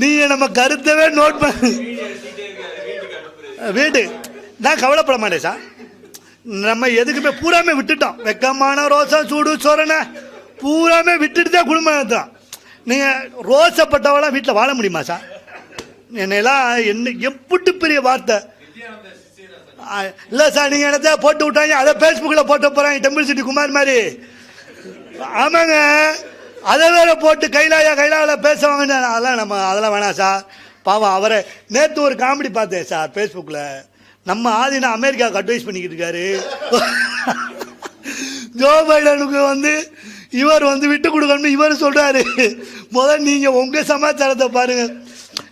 நீ நம்ம கருத்தவே நோட் பண்ண வீடு. நான் கவலைப்பட மாட்டேன் சார் நம்ம எதுக்குமே பூராமே விட்டுட்டோம். வெக்கமான ரோசா சூடு சொரண பூராமே விட்டுட்டு தான் குடும்பம் நடத்துறோம். நீங்கள் ரோசப்பட்டவெல்லாம் வீட்டில் வாழ முடியுமா சார் என்னையெல்லாம் என்ன எப்படி பெரிய வார்த்தை. இல்லை சார் நீங்கள் என்னத்த போட்டு விட்டாங்க? அதை ஃபேஸ்புக்கில் போட்டு போகிறாங்க டெம்பிள் சிட்டி குமார் மாதிரி. ஆமாங்க. அதை வேற போட்டு கைலாயா கைலால பேசுவாங்க அதெல்லாம் நம்ம அதெல்லாம் வேணாம் சார். பாவம் அவரை நேற்று ஒரு காமெடி பார்த்தேன் சார் ஃபேஸ்புக்கில் நம்ம ஆதினா அமெரிக்காவுக்கு அட்வைஸ் பண்ணிக்கிட்டு இருக்காரு. ஜோ பைடனுக்கு வந்து இவர் வந்து விட்டு கொடுக்கணும்னு இவர் சொல்கிறாரு முதல் நீங்கள் உங்கள் சமாச்சாரத்தை பாருங்கள்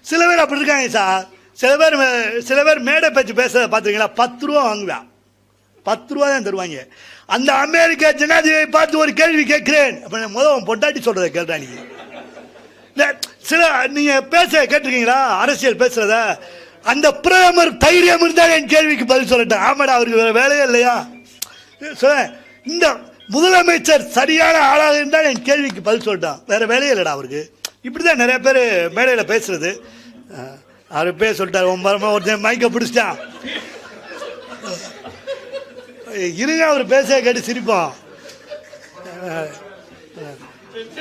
சில பேர் அப்படி இருக்காங்க சார். சில பேர் மே- சில பேர் மேடை பேச்சு பேசுகிறத பார்த்துருக்கீங்களா? பத்து ரூபா வாங்குவேன். பத்து ரூபா தான் தருவாங்க. அந்த அமெரிக்கா ஜனாதிபதியை பார்த்து ஒரு கேள்வி கேட்கிறேன். அப்ப முதல் பொட்டாட்டி பொண்டாட்டி சொல்றதை கேட்டா நீங்க சில நீங்க பேச கேட்டிருக்கீங்களா? அரசியல் பேசுறத. அந்த பிரதமர் தைரியம் இருந்தால் என் கேள்விக்கு பதில் சொல்லட்டும். ஆமாடா அவருக்கு வேற வேலையே இல்லையா? சொல்ல இந்த முதலமைச்சர் சரியான ஆளாக இருந்தால் என் கேள்விக்கு பதில் சொல்லட்டான் வேற வேலையே இல்லைடா அவருக்கு. இப்படிதான் நிறைய பேர் மேடையில் பேசுறது. அவர் பேர் சொல்லிட்டார். ஒன்பது ஒருத்தன் மைக்க பிடிச்சிட்டான். இருங்க அவர் பேச கேட்டு சிரிப்போம்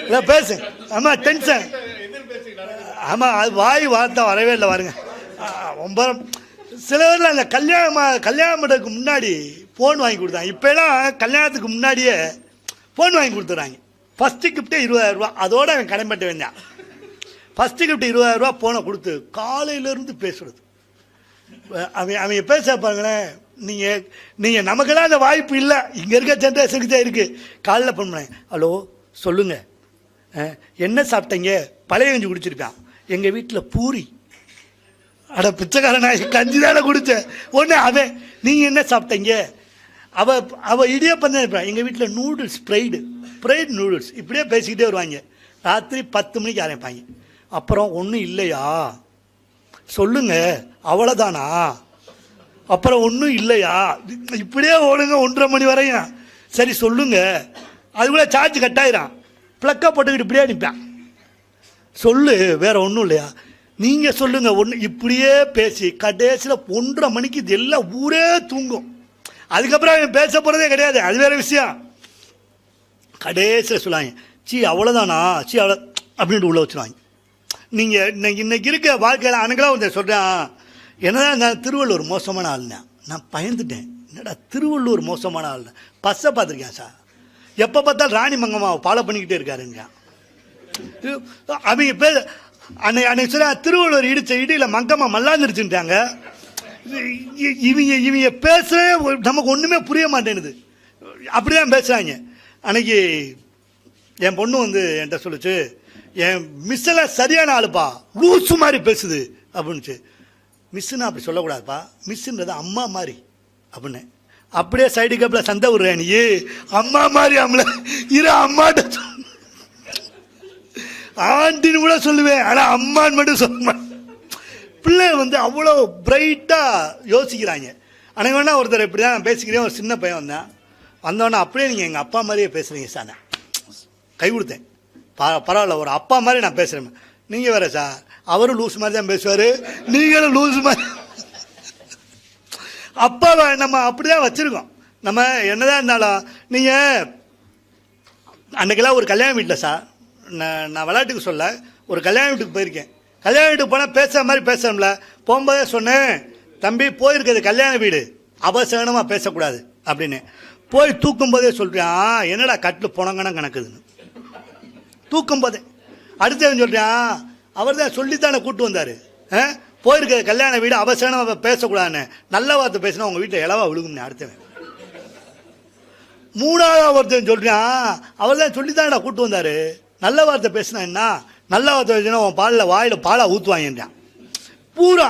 இல்லை பேசு. ஆமா டென்ஷன் ஆமா அது வாய் வார்த்தை வரவே இல்லை பாருங்க. ரொம்ப சில அந்த கல்யாணம் கல்யாணம் பண்ணுறதுக்கு முன்னாடி ஃபோன் வாங்கி கொடுத்தாங்க. இப்போலாம் கல்யாணத்துக்கு முன்னாடியே ஃபோன் வாங்கி கொடுத்துறாங்க ஃபஸ்ட்டு கிஃப்ட்டே இருபதாயிரரூபா அதோடு அதோட அவன் கடன்பட்டு வந்தான். ஃபஸ்ட்டு கிஃப்ட் இருபதாயிரரூபா ஃபோனை கொடுத்து காலையிலேருந்து பேசுறது. அவன் அவங்க பேச பாருங்களேன். நீங்கள் நீங்கள் நமக்கெல்லாம் அந்த வாய்ப்பு இல்லை. இங்கே இருக்க ஜென்ரேஷனுக்கு தான் இருக்குது காலைல ஃபோன் பண்ணேன். ஹலோ சொல்லுங்கள் என்ன சாப்பிட்டீங்க? பழைய கஞ்சி குடிச்சிருக்கான். எங்கள் வீட்டில் பூரி. அட பிச்சைக்காரனா கஞ்சி தானே குடித்தேன் உடனே அவன் நீங்கள் என்ன சாப்பிட்டீங்க? அவ அவ இடியப்பம் தான் இருப்பான் எங்கள் வீட்டில் நூடுல்ஸ் ஸ்ப்ரைடு ஃப்ரைடு நூடுல்ஸ் இப்படியே பேசிக்கிட்டே வருவாங்க. ராத்திரி பத்து மணிக்கு ஆரம்பிப்பாங்க. அப்புறம் ஒன்றும் இல்லையா? சொல்லுங்க. அவ்வளோதானா அப்புறம் ஒன்றும் இல்லையா? இப்படியே ஓடுங்க ஒன்றரை மணி வரையும். சரி சொல்லுங்க. அதுக்குள்ளே சார்ஜ் கட் ஆயிரும். ப்ளக்கை போட்டுக்கிட்டு இப்படியே நிற்பேன் சொல்லு வேற ஒன்றும் இல்லையா? நீங்கள் சொல்லுங்க ஒன்று இப்படியே பேசி கடைசியில் ஒன்றரை மணிக்கு இது எல்லாம் ஊரே தூங்கும். அதுக்கப்புறம் அவன் பேச போகிறதே கிடையாது. அது வேற விஷயம். கடைசியில் சொல்லுவாங்க சீ அவ்வளோதானா சீ அவ்வளோ அப்படின்ட்டு உள்ளே வச்சுருவாங்க. நீங்கள் இன்னைக்கு இன்னைக்கு இருக்க வாழ்க்கையில் அன்னைக்கெல்லாம் வந்து சொல்கிறேன் என்னதான் நான் திருவள்ளூர் மோசமான ஆள்னா நான் பயந்துட்டேன். என்னடா திருவள்ளூர் மோசமான ஆளுண்ணே பஸ்ஸை பார்த்துருக்கேன் சார்? எப்போ பார்த்தாலும் ராணி மங்கம்மாவை ஃபாலோ பண்ணிக்கிட்டே இருக்காருங்க. அவங்க பேர் அன்னைக்கு அன்னைக்கு சொல்ல திருவள்ளுவர் இடிச்ச இடியில் மங்கம்மா மல்லாந்துருச்சுட்டாங்க இ- இவங்க இவங்க பேசுறே நமக்கு ஒன்றுமே புரிய மாட்டேனுது அப்படிதான் பேசுகிறாங்க அன்னைக்கு என் பொண்ணு வந்து என்கிட்ட சொல்லுச்சு என் மிஸ்ஸெல்லாம் சரியான ஆளுப்பா. லூசு மாதிரி பேசுது. அப்படின்னுச்சு. மிஸ்ஸுன்னு அப்படி சொல்லக்கூடாதுப்பா. மிஸ்ஸுன்றது அம்மா மாதிரி. அப்படின்னு. அப்படியே சைடு கேப்பில் சந்தை விடுறேன் நீ. அம்மா மாதிரி அம்மள இரு அம்மாட்ட ஆண்டின்னு கூட சொல்லுவேன். ஆனால் அம்மான்னு மட்டும் சொல்ல பிள்ளை வந்து அவ்வளோ பிரைட்டாக யோசிக்கிறாங்க. ஆனால் வேணா ஒருத்தர் இப்படி தான் பேசிக்கிறேன். ஒரு சின்ன பையன் வந்தேன். வந்தோடனே அப்படியே நீங்கள் எங்கள் அப்பா மாதிரியே பேசுகிறீங்க சார். நான் கை கொடுத்தேன். ப பரவாயில்ல ஒரு அப்பா மாதிரி நான் பேசுகிறேன் நீங்கள் வேறு சார். அவரும் லூஸ் மாதிரி தான் பேசுவார். நீங்களும் லூஸ் மாதிரி. அப்பாவை நம்ம அப்படிதான் வச்சுருக்கோம். நம்ம என்னதான் இருந்தாலும் நீங்கள் அன்றைக்கெல்லாம் ஒரு கல்யாண வீட்டில் சார் நான் நான் விளையாட்டுக்கு சொல்ல ஒரு கல்யாண வீட்டுக்கு போயிருக்கேன். கல்யாண வீட்டுக்கு போனால் பேசுகிற மாதிரி பேசணும்ல போகும்போதே சொன்னேன் தம்பி போயிருக்கிறது கல்யாண வீடு. அவசரமாக பேசக்கூடாது. அப்படின்னு. போய் தூக்கும் போதே சொல்கிறான் என்னடா கட்டில் புணங்கன கணக்குதுன்னு. தூக்கும் போதே அடுத்தவன் சொல்கிறான் அவர் தான் சொல்லித்தானே கூட்டு வந்தார். போயிருக்க கல்யாண வீடு அவசரமாக பேசக்கூடாதுன்னு. நல்ல வார்த்தை பேசினா உங்கள் வீட்டில் இலவா விழுகும்னு அடுத்தவன் மூணாவது ஒருத்தன் சொல்கிறான் அவர் தான் சொல்லித்தான்டா கூட்டு வந்தார். நல்ல வார்த்தை பேசினா என்ன? நல்ல வார்த்தை பேசினா உன் பாலில் வாயில் பாலாக ஊற்றுவாங்கன்றான் பூரா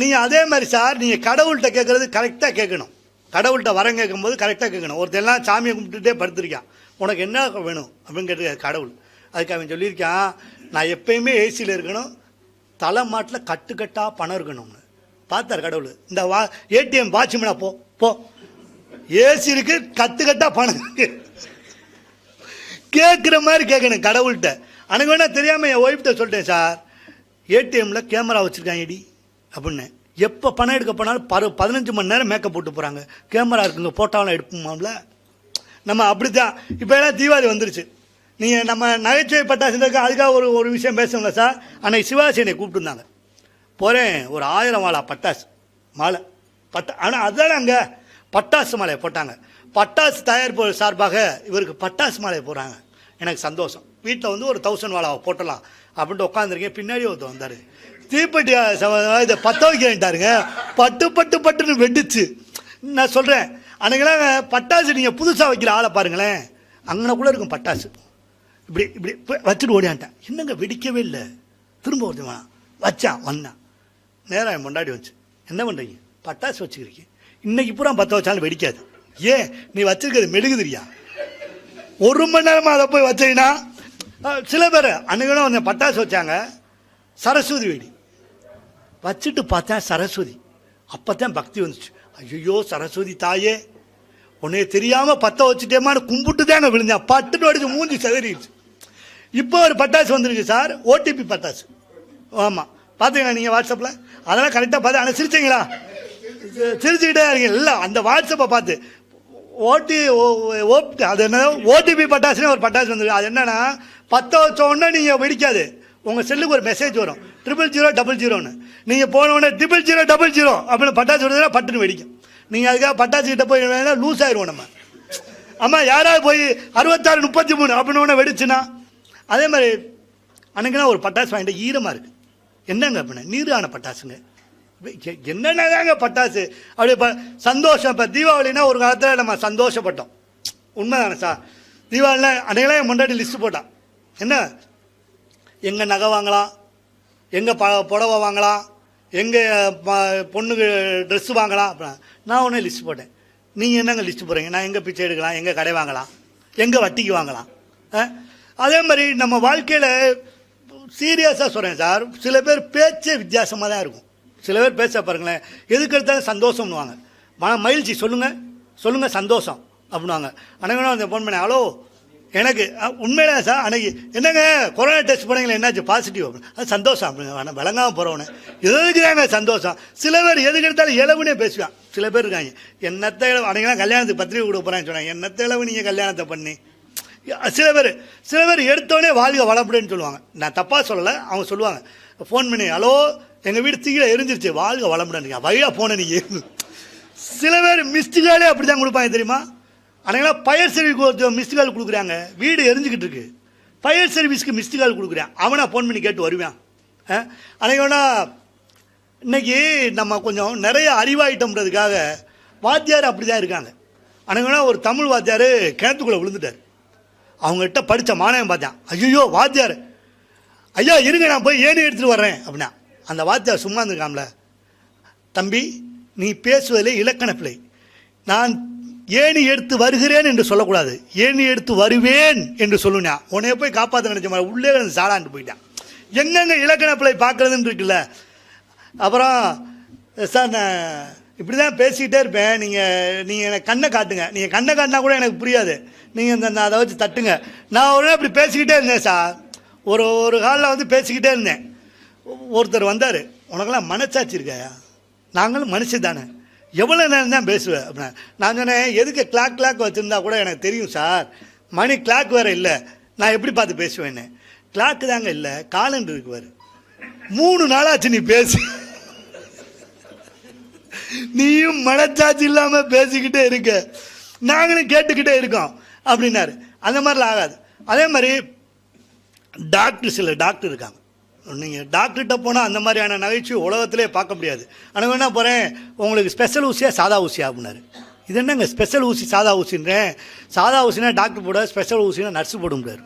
நீங்கள் அதே மாதிரி சார் நீங்கள் கடவுள்கிட்ட கேட்குறது கரெக்டாக கேட்கணும். கடவுள்கிட்ட வரம் கேட்கும்போது கரெக்டாக கேட்கணும். ஒருத்தன் எல்லாம் சாமியை கும்பிட்டுட்டே படுத்திருக்கான். உனக்கு என்ன வேணும்? அப்படின்னு கேட்டு கடவுள். அதுக்கு அவன் சொல்லியிருக்கான் நான் எப்பயுமே ஏசியில் இருக்கணும் தலை மாட்டில் கட்டுக்கட்டாக பணம் இருக்கணும்னு. பார்த்தார் கடவுள். இந்த வா ஏடிஎம் வாட்ச்மேனா போ போ. ஏசி இருக்கு கத்து பணம் இருக்கு. கேட்குற மாதிரி கேட்கணும் கடவுள்கிட்ட. அன்னைக்கு வேணால் தெரியாமல் என் ஒய்ஃப்ட்ட சொல்லிட்டேன் சார் ஏடிஎம்ல கேமரா வச்சுருக்காங்கடி அப்படின்னு. எப்போ பணம் எடுக்க போனாலும் பரு பதினஞ்சு மணி நேரம் மேக்கப் போட்டு போகிறாங்க கேமரா இருக்குங்க ஃபோட்டோலாம் எடுப்போமாம்ல. நம்ம அப்படி தான் இப்போ எல்லாம் தீபாவளி வந்துருச்சு. நீங்கள் நம்ம நகைச்சுவை பட்டாசுக்கு அதுக்காக ஒரு ஒரு விஷயம் பேசணும்ல சார்? அன்னைக்கு சிவாசி என்னை கூப்பிட்டுருந்தாங்க. போகிறேன் ஒரு ஆயிரம் வாழா பட்டாசு மாலை. பட்டா ஆனால் அதுதானே அங்கே? பட்டாசு மாலையை போட்டாங்க. பட்டாசு தயாரிப்பு சார்பாக இவருக்கு பட்டாசு மாலையை போடுறாங்க. எனக்கு சந்தோஷம். வீட்டில் வந்து ஒரு தௌசண்ட் வாழாவை போட்டலாம் அப்படின்ட்டு உட்காந்துருக்கேன் பின்னாடி ஒருத்தர் வந்தார். தீப்பெட்டி ச- இதை பற்ற வைக்கிறேன்ட்டாருங்க பட்டு பட்டு பட்டுன்னு வெடிச்சு. நான் சொல்கிறேன் அன்றைக்கெல்லாம் பட்டாசு நீங்கள் புதுசாக வைக்கிற ஆளை பாருங்களேன். அங்கே கூட இருக்கும் பட்டாசு. இப்படி இப்படி வச்சுட்டு ஓடியான்ட்டேன் என்னங்க வெடிக்கவே இல்லை. திரும்ப ஒருத்தன் வச்சான் வந்தான் நேரம் என் முன்னாடி வச்சு. என்ன பண்ணுறீங்க பட்டாசு வச்சுக்கிறீங்க. இன்னைக்கு பூரா பற்ற வச்சாலும் வெடிக்காது. ஏன்? நீ வச்சிருக்கிறது மெழுகுதிரியா? ஒரு மணி நேரமாக அதை போய் வச்சீங்கன்னா சில பேர் அன்னைக்கு வந்து பட்டாசு வச்சாங்க. சரஸ்வதி வெடி. வச்சுட்டு பார்த்தேன் சரஸ்வதி. அப்பதான் பக்தி வந்துச்சு. ஐயோ சரஸ்வதி தாயே. உன்னைய தெரியாமல் பத்த வச்சுட்டேமான்னு கும்பிட்டு தான் விழுந்தேன். பட்டுன்னு அடிச்சு மூஞ்சி செதறிடுச்சு. இப்போ ஒரு பட்டாசு வந்துருக்கு சார் ஓடிபி பட்டாசு. ஆமாம் பார்த்துங்க நீங்கள் வாட்ஸ்அப்பில் அதெல்லாம் கரெக்டாக பார்த்து ஆனால் சிரிச்சிங்களா? சி- சிரிச்சுக்கிட்டே இருக்கீங்க. இல்லை அந்த வாட்ஸ்அப்பை பார்த்து ஓடி ஓ அது என்ன ஓடிபி பட்டாசுன்னு ஒரு பட்டாசு வந்துருக்கு. அது என்னென்னா பத்த வச்ச உடனே நீங்கள் வெடிக்காது. உங்கள் செல்லுக்கு ஒரு மெசேஜ் வரும். ட்ரிபிள் ஜீரோ டபுள் ஜீரோன்னு நீங்கள் போனவுடனே ட்ரிபிள் ஜீரோ டபுள் ஜீரோ அப்படின்னு பட்டாசு விடுறதுனா பட்டுன்னு வெடிக்கும். நீங்கள் அதுக்காக பட்டாசு கிட்ட போய் வேணா லூஸ் ஆயிடுவோம் நம்ம. ஆமாம் யாராவது போய் அறுபத்தாறு முப்பத்தி மூணு அப்படின்னு ஒன்று வெடிச்சுன்னா அதே மாதிரி அன்னைக்குன்னா ஒரு பட்டாசு வாங்கிட்டு ஈரமாக இருக்குது என்னங்க அப்படின்னா நீரான பட்டாசுங்க. என்னென்னதாங்க பட்டாசு? அப்படியே இப்போ சந்தோஷம். இப்போ தீபாவளினா ஒரு காலத்தில் நம்ம சந்தோஷப்பட்டோம். உண்மைதானே சார்? தீபாவளினா அன்னைக்கெல்லாம் என் முன்னாடி லிஸ்ட் போட்டான். என்ன? எங்கே நகை வாங்கலாம்? எங்கே ப புடவை வாங்கலாம்? எங்கே பொண்ணுக்கு ட்ரெஸ்ஸு வாங்கலாம்? அப்படின்னா நான் ஒன்றே லிஸ்ட் போட்டேன். நீங்கள் என்னங்க லிஸ்ட் போடுறீங்க? நான் எங்கே பிச்சை எடுக்கலாம்? எங்கே கடை வாங்கலாம்? எங்கே வட்டிக்கு வாங்கலாம்? ஆ? அதே மாதிரி நம்ம வாழ்க்கையில் சீரியஸாக சொல்கிறேன் சார். சில பேர் பேச்சே வித்தியாசமாக தான் இருக்கும். சில பேர் பேச பாருங்களேன். எதுக்கு எடுத்தாலும் சந்தோஷம்னுவாங்க. மன மகிழ்ச்சி சொல்லுங்கள் சொல்லுங்கள் சந்தோஷம் அப்படின்னுவாங்க. அன்னைக்கு வந்து ஃபோன் பண்ணேன். ஹலோ எனக்கு உண்மையில சார் அன்னைக்கு என்னங்க கொரோனா டெஸ்ட் பண்ணீங்களே என்னாச்சு? பாசிட்டிவ் அப்படின்னு. அது சந்தோஷம் அப்படிங்க ஆனால் விளங்காமல் போகிறவனே எதுக்கு தாங்க சந்தோஷம்? சில பேர் எதுக்கு எடுத்தாலும் இளவுனே பேசுவான் சில பேர் இருக்காங்க. என்னத்தை இளவு அன்னைக்கெல்லாம் கல்யாணத்துக்கு பத்திரிகை கொடுக்க போகிறேன்னு சொன்னாங்க. என்னத்தை இளவு நீங்கள் கல்யாணத்தை பண்ணி? சில பேர் சில பேர் எடுத்தோடனே வாழ்க வளமுடன்னு சொல்லுவாங்க. நான் தப்பாக சொல்லலை அவங்க சொல்லுவாங்க. ஃபோன் பண்ணி ஹலோ எங்கள் வீடு தீயில எரிஞ்சிருச்சு வாழ்க வளமுடன். வழியாக போன நீங்கள் சில பேர் மிஸ்டு காலே அப்படி தான் கொடுப்பாங்க தெரியுமா? அன்றைக்கெல்லாம் ஃபயர் சர்வீஸ் மிஸ்டு கால் கொடுக்குறாங்க. வீடு எரிஞ்சுக்கிட்டு இருக்கு. ஃபயர் சர்வீஸ்க்கு மிஸ்டு கால் கொடுக்குறேன். அவனா ஃபோன் பண்ணி கேட்டு வருவான். அன்னைக்கு வேணா இன்னைக்கு நம்ம கொஞ்சம் நிறைய அறிவாயிட்டோம்ன்றதுக்காக வாத்தியார் அப்படி தான் இருக்காங்க. அன்னைக்கு வேணா ஒரு தமிழ் வாத்தியார் கிணத்துக்குள்ளே விழுந்துட்டார். அவங்ககிட்ட படித்த மாணவன் பார்த்தேன். ஐயோ வாத்தியார். ஐயா இருங்க நான் போய் ஏணி எடுத்துகிட்டு வர்றேன் அப்படின்னா. அந்த வாத்தியார் சும்மா இருந்திருக்காம்ல. தம்பி நீ பேசுவதிலே இலக்கண பிள்ளை நான் ஏணி எடுத்து வருகிறேன் என்று சொல்லக்கூடாது. ஏணி எடுத்து வருவேன் என்று சொல்லுனா. உன்னைய போய் காப்பாற்ற நினைச்ச மாதிரி உள்ளே வந்து சாடாண்டு போயிட்டான். எங்கெங்க இலக்கண பிள்ளை பார்க்குறதுன்னு இருக்குல்ல. அப்புறம் சார் நான் இப்படி தான் பேசிக்கிட்டே இருப்பேன். நீங்கள் நீங்கள் எனக்கு கண்ணை காட்டுங்க. நீங்கள் கண்ணை காட்டினா கூட எனக்கு புரியாது. நீங்கள் இந்த அதை வச்சு தட்டுங்க. நான் ஒரு நாள் இப்படி பேசிக்கிட்டே இருந்தேன் சார் ஒரு ஒரு காலில் வந்து பேசிக்கிட்டே இருந்தேன். ஒருத்தர் வந்தார். உனக்கெல்லாம் மனச்சாட்சி இருக்காயா நாங்களும் மனுஷன் தானே. எவ்வளோ நேரம் தான் பேசுவேன் அப்படின்னா நான் சொன்னேன் எதுக்கு கிளாக் கிளாக் வச்சுருந்தா கூட எனக்கு தெரியும் சார் மணி கிளாக் வேறு இல்லை. நான் எப்படி பார்த்து பேசுவேன்னு? கிளாக்கு தாங்க இல்லை காலண்டர் இருக்கு மூணு நாளாச்சு நீ பேசு. நீயும் மனச்சாட்சி இல்லாம பேசிக்கிட்டே இருக்க. நாங்களும் கேட்டுக்கிட்டே இருக்கோம் அப்படின்னாரு. அந்த மாதிரிலாம் ஆகாது. அதே மாதிரி டாக்டர் சில டாக்டர் இருக்காங்க. நீங்கள் டாக்டர்கிட்ட போனால் அந்த மாதிரியான நகைச்சுவை உலகத்திலே பார்க்க முடியாது. ஆனால் என்ன போகிறேன் உங்களுக்கு ஸ்பெஷல் ஊசியாக சாதா ஊசி அப்படின்னாரு. இது என்னங்க ஸ்பெஷல் ஊசி சாதா ஊசின்றேன் சாதா ஊசினா டாக்டர் போட ஸ்பெஷல் ஊசினா நர்ஸு போட முடியாது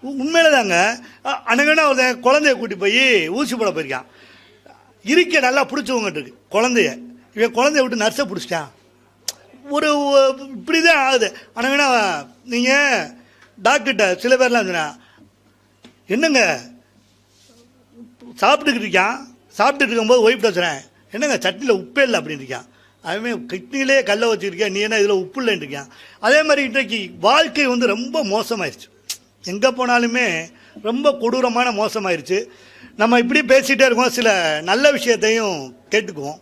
உ- உண்மையில தாங்க அ- ஒருத்தன் குழந்தைய கூட்டி போய் ஊசி போட போயிருக்கான். இருக்க நல்லா பிடிச்சவங்கட்டு இருக்கு. குழந்தைய. இவன் குழந்தைய விட்டு நர்ஸை பிடிச்சிட்டான். ஒரு இப்படி தான் ஆகுது. ஆனால் நீங்கள் டாக்டர்கிட்ட சில பேர்லாம் சொன்னா என்னங்க சாப்பிட்டுக்கிட்டு இருக்கான். சாப்பிட்டுட்டு இருக்கும்போது ஒய்ஃப் வச்சுறேன் என்னங்க சட்னியில் உப்பே இல்லை அப்படின்னு இருக்கான். அவன் கிட்னிலே கல்லை வச்சுருக்கேன் நீ என்ன இதில் உப்பு இல்லைன்னு இருக்கான். அதே மாதிரி இன்றைக்கு வாழ்க்கை வந்து ரொம்ப மோசமாயிருச்சு. எங்கே போனாலுமே ரொம்ப கொடூரமான மோசமாயிருச்சு. நம்ம இப்படி பேசிகிட்டே இருக்கோம் சில நல்ல விஷயத்தையும் கேட்டுக்குவோம்.